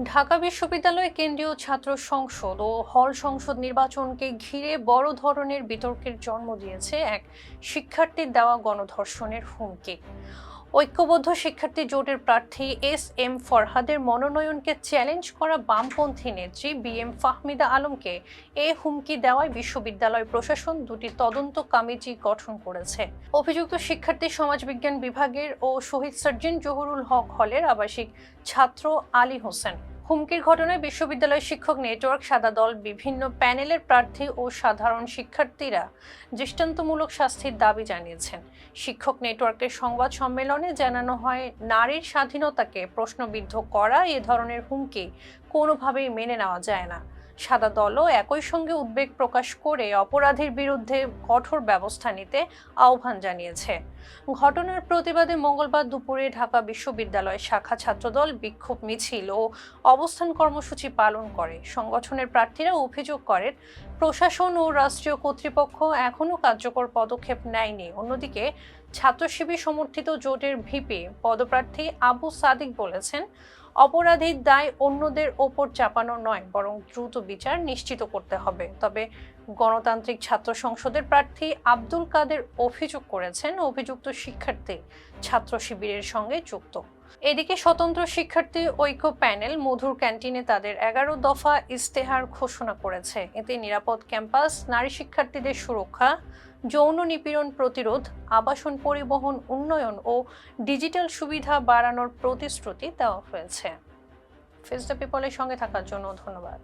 ঢাকা বিশ্ববিদ্যালয় কেন্দ্রীয় ছাত্র সংসদ ও হল সংসদ নির্বাচনকে ঘিরে বড় ধরনের বিতর্কের জন্ম দিয়েছে এক শিক্ষার্থীর দেওয়া গণধর্ষণের হুমকি। ঐক্যবদ্ধ শিক্ষার্থী জোটের প্রার্থী এস এম ফরহাদের মনোনয়নকে চ্যালেঞ্জ করা বামপন্থী নেত্রী বি এম ফাহমিদা আলমকে এ হুমকি দেওয়ায় বিশ্ববিদ্যালয় প্রশাসন দুটি তদন্ত কমিটি গঠন করেছে। অভিযুক্ত শিক্ষার্থী সমাজবিজ্ঞান বিভাগের ও শহীদ সার্জন জহুরুল হক হলের আবাসিক ছাত্র আলী হোসেন। হুমকির ঘটনায় বিশ্ববিদ্যালয় শিক্ষক নেটওয়ার্ক, সাদা দল, বিভিন্ন প্যানেলের প্রার্থী ও সাধারণ শিক্ষার্থীরা দৃষ্টান্তমূলক শাস্তির দাবি জানিয়েছেন। শিক্ষক নেটওয়ার্কের সংবাদ সম্মেলনে জানানো হয়, নারীর স্বাধীনতাকে প্রশ্নবিদ্ধ করা এ ধরনের হুমকি কোনোভাবেই মেনে নেওয়া যায় না। সাদা দলও একই সঙ্গে উদ্বেগ প্রকাশ করে অপরাধীর বিরুদ্ধে কঠোর ব্যবস্থা নিতে আহ্বান জানিয়েছে। ঘটনার প্রতিবাদে মঙ্গলবার দুপুরে ঢাকা বিশ্ববিদ্যালয় শাখা ছাত্রদল বিক্ষোভ মিছিল ও অবস্থান কর্মসূচি পালন করে। সংগঠনের প্রার্থীরা অভিযোগ করেন, প্রশাসন ও রাষ্ট্রীয় কর্তৃপক্ষ এখনও কার্যকর পদক্ষেপ নেয়নি। অন্যদিকে ছাত্র শিবির সমর্থিত জোটের ভিপি পদপ্রার্থী আবু সাদিক বলেছেন অপরাধীর দায় অন্যদের ওপর চাপানো নয়, বরং দ্রুত বিচার নিশ্চিত করতে হবে। তবে গণতান্ত্রিক ছাত্র সংসদের প্রার্থী আব্দুল কাদের অভিযোগ করেছেন, অভিযুক্ত শিক্ষার্থী ছাত্র শিবিরের সঙ্গে যুক্ত। এদিকে স্বতন্ত্র শিক্ষার্থী ঐক্য প্যানেল মধুর ক্যান্টিনে তাদের এগারো দফা ইস্তেহার ঘোষণা করেছে। এতে নিরাপদ ক্যাম্পাস, নারী শিক্ষার্থীদের সুরক্ষা, যৌন নিপীড়ন প্রতিরোধ, আবাসন পরিবহন উন্নয়ন ও ডিজিটাল সুবিধা বাড়ানোর প্রতিশ্রুতি দেওয়া হয়েছে। ফেস দ্য পিপলের সঙ্গে থাকার জন্য ধন্যবাদ।